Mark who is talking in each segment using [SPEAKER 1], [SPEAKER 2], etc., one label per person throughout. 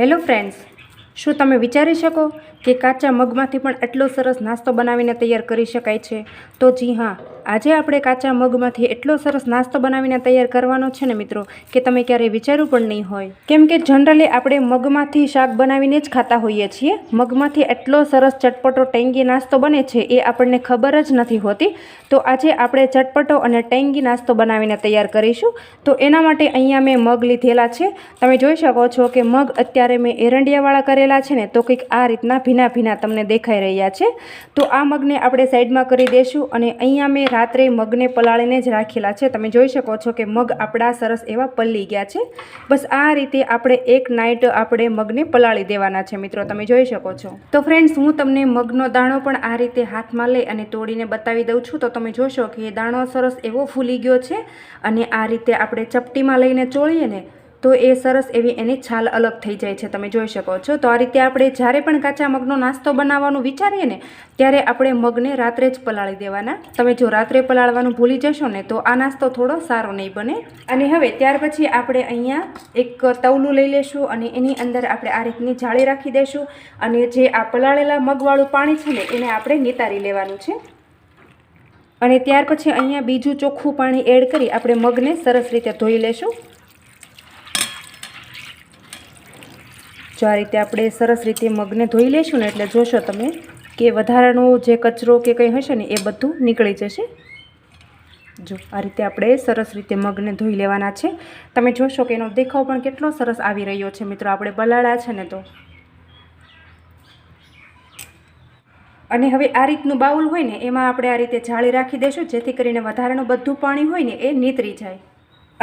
[SPEAKER 1] Hello friends શું તમે વિચારી શકો કે કાચા મગમાંથી પણ એટલો સરસ નાસ્તો બનાવીને તૈયાર કરી શકાય છે. તો જી હા, આજે આપણે કાચા મગમાંથી એટલો સરસ નાસ્તો બનાવીને તૈયાર કરવાનો છે ને મિત્રો, કે તમે ક્યારેય વિચાર્યું પણ નહીં હોય. કેમ કે જનરલી આપણે મગમાંથી શાક બનાવીને જ ખાતા હોઈએ છીએ. મગમાંથી એટલો સરસ ચટપટો ટેંગી નાસ્તો બને છે એ આપણને ખબર જ નથી હોતી. તો આજે આપણે ચટપટો અને ટેંગી નાસ્તો બનાવીને તૈયાર કરીશું. તો એના માટે અહીંયા મેં મગ લીધેલા છે. તમે જોઈ શકો છો કે મગ અત્યારે મેં એરંડિયાવાળા કરેલા છે ને, તો કંઈક આ રીતના ભીના ભીના તમને દેખાઈ રહ્યા છે. તો આ મગને આપણે સાઈડમાં કરી દઈશું અને અહીંયા મેં રાત્રે મગને પલાળીને જ રાખેલા છે. તમે જોઈ શકો છો કે મગ આપણા સરસ એવા પલળી ગયા છે. બસ આ રીતે આપણે એક નાઇટ આપણે મગને પલાળી દેવાના છે મિત્રો, તમે જોઈ શકો છો. તો ફ્રેન્ડ્સ હું તમને મગનો દાણો પણ આ રીતે હાથમાં લઈ અને તોડીને બતાવી દઉં છું. તો તમે જોશો કે એ દાણો સરસ એવો ફૂલી ગયો છે અને આ રીતે આપણે ચપટીમાં લઈને ચોળીએ ને તો એ સરસ એવી એની છાલ અલગ થઈ જાય છે, તમે જોઈ શકો છો. તો આ રીતે આપણે જ્યારે પણ કાચા મગનો નાસ્તો બનાવવાનું વિચારીએ ને, ત્યારે આપણે મગને રાત્રે જ પલાળી દેવાના. તમે જો રાત્રે પલાળવાનું ભૂલી જશો ને, તો આ નાસ્તો થોડો સારો નહીં બને. અને હવે ત્યાર પછી આપણે અહીંયા એક તવલું લઈ લેશું અને એની અંદર આપણે આ રીતની જાળી રાખી દઈશું અને જે આ પલાળેલા મગવાળું પાણી છે ને, એને આપણે નિતારી લેવાનું છે. અને ત્યાર પછી અહીંયા બીજું ચોખ્ખું પાણી એડ કરી આપણે મગને સરસ રીતે ધોઈ લેશું. જો આ રીતે આપણે સરસ રીતે મગને ધોઈ લઈશું ને એટલે જોશો તમે કે વધારાનો જે કચરો કે કંઈ હશે ને એ બધું નીકળી જશે. જો આ રીતે આપણે સરસ રીતે મગને ધોઈ લેવાના છે. તમે જોશો કે એનો દેખાવ પણ કેટલો સરસ આવી રહ્યો છે મિત્રો. આપણે બલાળા છે ને તો. અને હવે આ રીતનું બાઉલ હોય ને, એમાં આપણે આ રીતે જાળી રાખી દઈશું જેથી કરીને વધારાનું બધું પાણી હોય ને એ નીતરી જાય.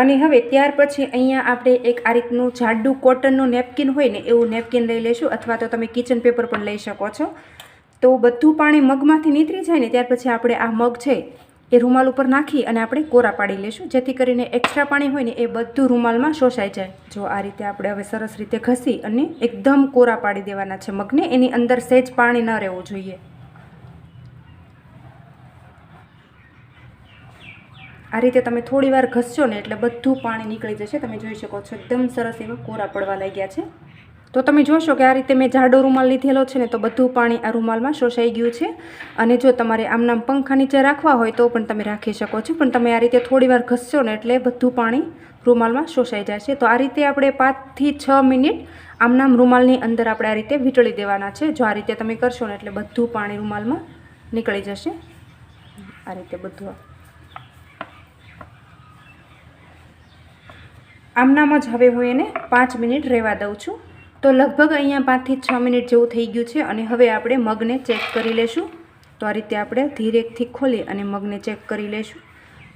[SPEAKER 1] અને હવે ત્યાર પછી અહીંયા આપણે એક આ રીતનું જાડું કોટનનું નેપકિન હોય ને એવું નેપકિન લઈ લઈશું અથવા તો તમે કિચન પેપર પણ લઈ શકો છો. તો બધું પાણી મગમાંથી નીતરી જાય ને ત્યાર પછી આપણે આ મગ છે એ રૂમાલ ઉપર નાખી અને આપણે કોરા પાડી લઈશું. જેથી કરીને એક્સ્ટ્રા પાણી હોય ને એ બધું રૂમાલમાં શોષાઈ જાય. જો આ રીતે આપણે હવે સરસ રીતે ઘસી અને એકદમ કોરા પાડી દેવાના છે મગને. એની અંદર સહેજ પાણી ન રહેવું જોઈએ. આ રીતે તમે થોડી વાર ઘસશો ને એટલે બધું પાણી નીકળી જશે. તમે જોઈ શકો છો, એકદમ સરસ એવા કોરા પડવા લાગ્યા છે. તો તમે જોશો કે આ રીતે મેં જાડો રૂમાલ લીધેલો છે ને તો બધું પાણી આ રૂમાલમાં શોષાઈ ગયું છે. અને જો તમારે આમનામ પંખા નીચે રાખવા હોય તો પણ તમે રાખી શકો છો. પણ તમે આ રીતે થોડી વાર ઘસશો ને એટલે બધું પાણી રૂમાલમાં શોષાઈ જશે. તો આ રીતે આપણે પાંચથી છ મિનિટ આમનામ રૂમાલની અંદર આપણે આ રીતે વીંટળી દેવાના છે. જો આ રીતે તમે કરશો ને એટલે બધું પાણી રૂમાલમાં નીકળી જશે. આ રીતે બધું આમનામ જ હવે હું એને પાંચ મિનિટ રહેવા દઉં છું. તો લગભગ અહીંયા પાંચથી છ મિનિટ જેવું થઈ ગયું છે અને હવે આપણે મગને ચેક કરી લેશું. તો આ રીતે આપણે ધીરેકથી ખોલી અને મગને ચેક કરી લેશું.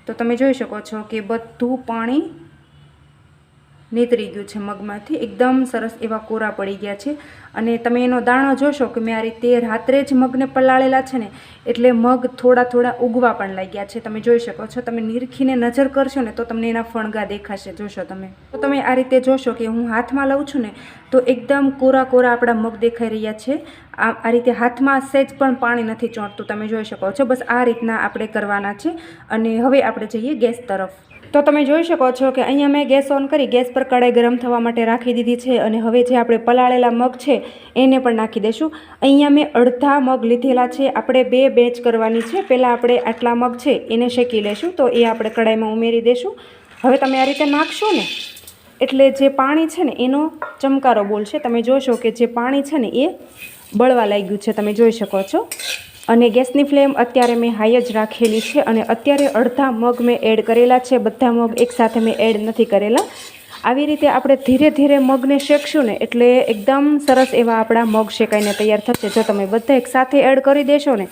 [SPEAKER 1] તો તમે જોઈ શકો છો કે બધું પાણી નીતરી ગયું છે મગમાંથી. એકદમ સરસ એવા કોરા પડી ગયા છે. અને તમે એનો દાણો જોશો કે મેં આ રીતે રાત્રે જ મગને પલાળેલા છે ને, એટલે મગ થોડા થોડા ઉગવા પણ લાગ્યા છે. તમે જોઈ શકો છો, તમે નિરખીને નજર કરશો ને તો તમને એના ફણગા દેખાશે. જોશો તમે. તો તમે આ રીતે જોશો કે હું હાથમાં લઉં છું ને, તો એકદમ કોરા કોરા આપણા મગ દેખાઈ રહ્યા છે. આ રીતે હાથમાં સહેજ પણ પાણી નથી ચોંટતું. તમે જોઈ શકો છો, બસ આ રીતના આપણે કરવાના છે. અને હવે આપણે જઈએ ગેસ તરફ. તો તમે જોઈ શકો છો કે અહીંયા મેં ગેસ ઓન કરી, ગેસ પર કડાઈ ગરમ થવા માટે રાખી દીધી છે અને હવે જે આપણે પલાળેલા મગ છે, એને પણ નાખી દઈશું. અહીંયા મેં અડધા મગ લીધેલા છે, આપણે બે બેચ કરવાની છે. પહેલાં આપણે આટલા મગ છે, એને શેકી લેશું તો એ આપણે કડાઈમાં ઉમેરી દઈશું. હવે તમે આ રીતે નાખશો ને, એટલે જે પાણી છે ને, એનો ચમકારો બોલશે. તમે જોશો કે જે પાણી છે ને, એ બળવા લાગ્યું છે. તમે જોઈ શકો છો. અને ગેસની ફ્લેમ અત્યારે મેં હાઈ જ રાખેલી છે અને અત્યારે અડધા મગ મેં એડ કરેલા છે. બધા મગ એકસાથે મેં એડ નથી કરેલા. આવી રીતે આપણે ધીરે ધીરે મગને શેકશું ને એટલે એકદમ સરસ એવા આપણા મગ શેકાઈને તૈયાર થશે. જો તમે બધા એકસાથે એડ કરી દેશો ને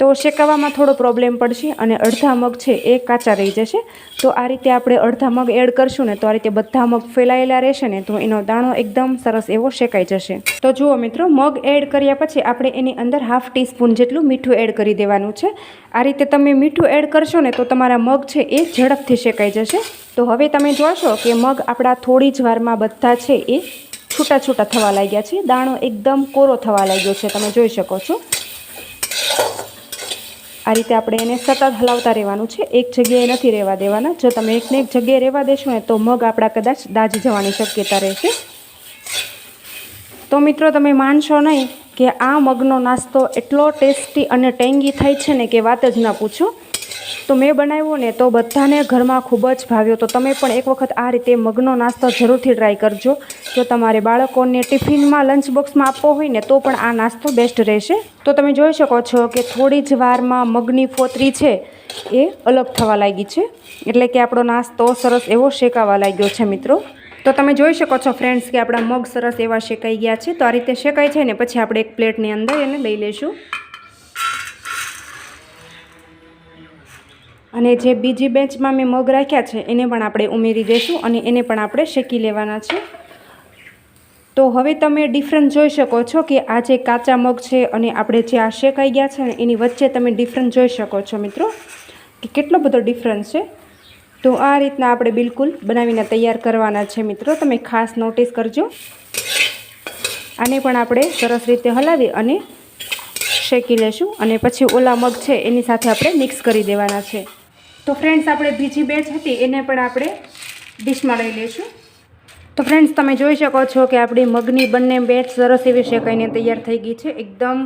[SPEAKER 1] તો શેકાવામાં થોડો પ્રોબ્લેમ પડશે અને અડધા મગ છે એ કાચા રહી જશે. તો આ રીતે આપણે અડધા મગ એડ કરશું ને તો આ રીતે બધા મગ ફેલાયેલા રહેશે ને તો એનો દાણો એકદમ સરસ એવો શેકાઈ જશે. તો જુઓ મિત્રો, મગ એડ કર્યા પછી આપણે એની અંદર હાફ ટીસ્પૂન જેટલું મીઠું એડ કરી દેવાનું છે. આ રીતે તમે મીઠું એડ કરશો ને તો તમારા મગ છે એ ઝડપથી શેકાઈ જશે. તો હવે તમે જોશો કે મગ આપણા થોડી જ વારમાં બધા છે એ છૂટા છૂટા થવા લાગ્યા છે. દાણો એકદમ કોરો થવા લાગ્યો છે, તમે જોઈ શકો છો. આ રીતે આપણે એને સતત હલાવતા રહેવાનું છે. એક જગ્યાએ નથી રહેવા દેવાના. જો તમે એકને એક જગ્યાએ રહેવા દેશો ને, તો મગ આપણા કદાચ દાજી જવાની શક્યતા રહેશે. તો મિત્રો, તમે માનશો નહીં કે આ મગનો નાસ્તો એટલો ટેસ્ટી અને ટેંગી થાય છે ને કે વાત જ ના પૂછો. તો મેં બનાવ્યો ને તો બધાને ઘરમાં ખૂબ જ ભાવ્યો. તો તમે પણ એક વખત આ રીતે મગનો નાસ્તો જરૂરથી ટ્રાય કરજો. જો તમારે બાળકોને ટિફિનમાં લંચ બોક્સમાં આપવો હોય ને તો પણ આ નાસ્તો બેસ્ટ રહેશે. તો તમે જોઈ શકો છો કે થોડી જ વારમાં મગની ફોતરી છે એ અલગ થવા લાગી છે. એટલે કે આપણો નાસ્તો સરસ એવો શેકાવા લાગ્યો છે મિત્રો. તો તમે જોઈ શકો છો ફ્રેન્ડ્સ કે આપણા મગ સરસ એવા શેકાઈ ગયા છે. તો આ રીતે શેકાય છે ને પછી આપણે એક પ્લેટની અંદર એને લઈ લઈશું. અને જે બીજી બેચમાં મેં મગ રાખ્યા છે, એને પણ આપણે ઉમેરી દઈશું અને એને પણ આપણે શેકી લેવાના છે. તો હવે તમે ડિફરન્સ જોઈ શકો છો કે આ જે કાચા મગ છે અને આપણે જે આ શેકાઈ ગયા છે ને એની વચ્ચે તમે ડિફરન્સ જોઈ શકો છો મિત્રો, કે કેટલો બધો ડિફરન્સ છે. તો આ રીતના આપણે બિલકુલ બનાવીને તૈયાર કરવાના છે મિત્રો, તમે ખાસ નોટિસ કરજો. આને પણ આપણે સરસ રીતે હલાવી અને શેકી લેશું અને પછી ઓલા મગ છે એની સાથે આપણે મિક્સ કરી દેવાના છે. તો ફ્રેન્ડ્સ આપણે બીજી બેચ હતી, એને પણ આપણે ડીશમાં લઈ લઈશું. તો ફ્રેન્ડ્સ તમે જોઈ શકો છો કે આપણી મગની બંને બેચ સરસ એવી શેકાઈને તૈયાર થઈ ગઈ છે. એકદમ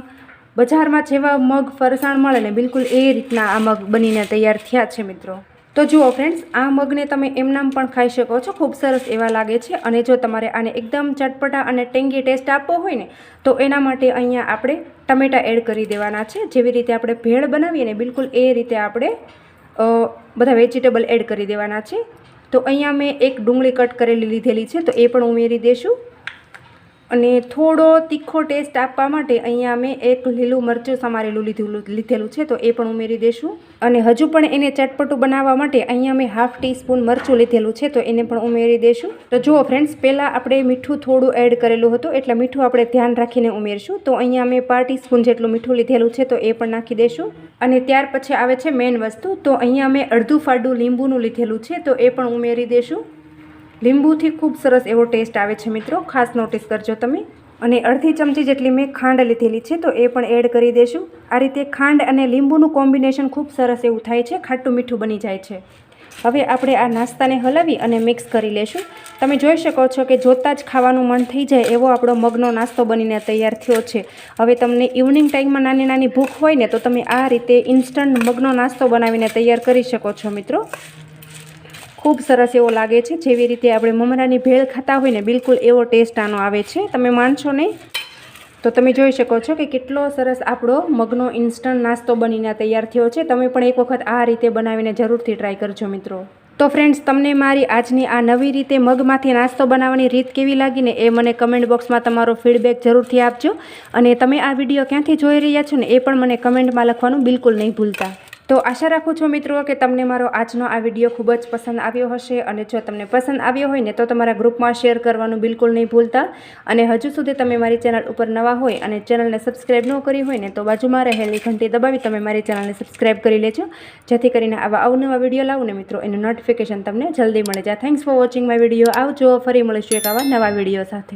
[SPEAKER 1] બજારમાં જેવા મગ ફરસાણ મળે ને બિલકુલ એ રીતના આ મગ બનીને તૈયાર થયા છે મિત્રો. તો જુઓ ફ્રેન્ડ્સ આ મગને તમે એમનામ પણ ખાઈ શકો છો. ખૂબ સરસ એવા લાગે છે. અને જો તમારે આને એકદમ ચટપટા અને ટેંગી ટેસ્ટ આપવો હોય ને, તો એના માટે અહીંયા આપણે ટમેટાં એડ કરી દેવાના છે. જેવી રીતે આપણે ભેળ બનાવીએ ને, બિલકુલ એ રીતે આપણે બધા વેજીટેબલ એડ કરી દેવાના છે. તો અહીંયા મેં એક ડુંગળી કટ કરેલી લીધેલી છે, તો એ પણ ઉમેરી દઈશું અને થોડો તીખો ટેસ્ટ આપવા માટે અહીંયા મેં એક લીલું મરચું સમારેલું લીધેલું લીધેલું છે, તો એ પણ ઉમેરી દઈશું અને હજુ પણ એને ચટપટું બનાવવા માટે અહીંયા મેં હાફ ટીસ્પૂન મરચું લીધેલું છે, તો એને પણ ઉમેરી દઈશું તો જુઓ ફ્રેન્ડ્સ પહેલાં આપણે મીઠું થોડું એડ કરેલું હતું, એટલે મીઠું આપણે ધ્યાન રાખીને ઉમેરશું. તો અહીંયા મેં પાર ટીસ્પૂન જેટલું મીઠું લીધેલું છે, તો એ પણ નાખી દઈશું અને ત્યાર પછી આવે છે મેઇન વસ્તુ, તો અહીંયા મેં અડધું ફાડું લીંબુનું લીધેલું છે, તો એ પણ ઉમેરી દઈશું લીંબુથી ખૂબ સરસ એવો ટેસ્ટ આવે છે મિત્રો. ખાસ નોટિસ કરજો તમે. અને અડધી ચમચી જેટલી મેં ખાંડ લીધેલી છે, તો એ પણ એડ કરી દઈશું આ રીતે ખાંડ અને લીંબુનું કોમ્બિનેશન ખૂબ સરસ એવું થાય છે, ખાટું મીઠું બની જાય છે. હવે આપણે આ નાસ્તાને હલાવી અને મિક્સ કરી લેશું. તમે જોઈ શકો છો કે જોતાં જ ખાવાનું મન થઈ જાય એવો આપણો મગનો નાસ્તો બનીને તૈયાર થયો છે. હવે તમને ઇવનિંગ ટાઈમમાં નાની નાની ભૂખ હોય ને, તો તમે આ રીતે ઇન્સ્ટન્ટ મગનો નાસ્તો બનાવીને તૈયાર કરી શકો છો મિત્રો. ખૂબ સરસ એવો લાગે છે. જેવી રીતે આપણે મમરાની ભેળ ખાતા હોય ને, બિલકુલ એવો ટેસ્ટ આનો આવે છે. તમે માનશો નહીં? તો તમે જોઈ શકો છો કે કેટલો સરસ આપણો મગનો ઇન્સ્ટન્ટ નાસ્તો બનીને તૈયાર થયો છે. તમે પણ એક વખત આ રીતે બનાવીને જરૂરથી ટ્રાય કરજો મિત્રો. તો ફ્રેન્ડ્સ તમને મારી આજની આ નવી રીતે મગમાંથી નાસ્તો બનાવવાની રીત કેવી લાગીને એ મને કમેન્ટ બોક્સમાં તમારો ફીડબેક જરૂરથી આપજો. અને તમે આ વીડિયો ક્યાંથી જોઈ રહ્યા છો ને, એ પણ મને કમેન્ટમાં લખવાનું બિલકુલ નહીં ભૂલતા. તો આશા રાખું છું મિત્રો કે તમને મારો આજનો આ વીડિયો ખૂબ જ પસંદ આવ્યો હશે અને જો તમને પસંદ આવ્યો હોય ને તો તમારા ગ્રુપમાં શેર કરવાનું બિલકુલ નહીં ભૂલતા. અને હજુ સુધી તમે મારી ચેનલ ઉપર નવા હોય અને ચેનલને સબસ્ક્રાઈબ ન કરી હોય ને તો બાજુમાં રહેલી ઘંટી દબાવી તમે મારી ચેનલને સબસ્ક્રાઈબ કરી લેજો. જેથી કરીને આવા અવનવા વીડિયો લાવું ને મિત્રો, એનું નોટિફિકેશન તમને જલ્દી મળે. જાય thanks for watching my video આવજો, ફરી મળીશું એક આવા નવા વીડિયો સાથે.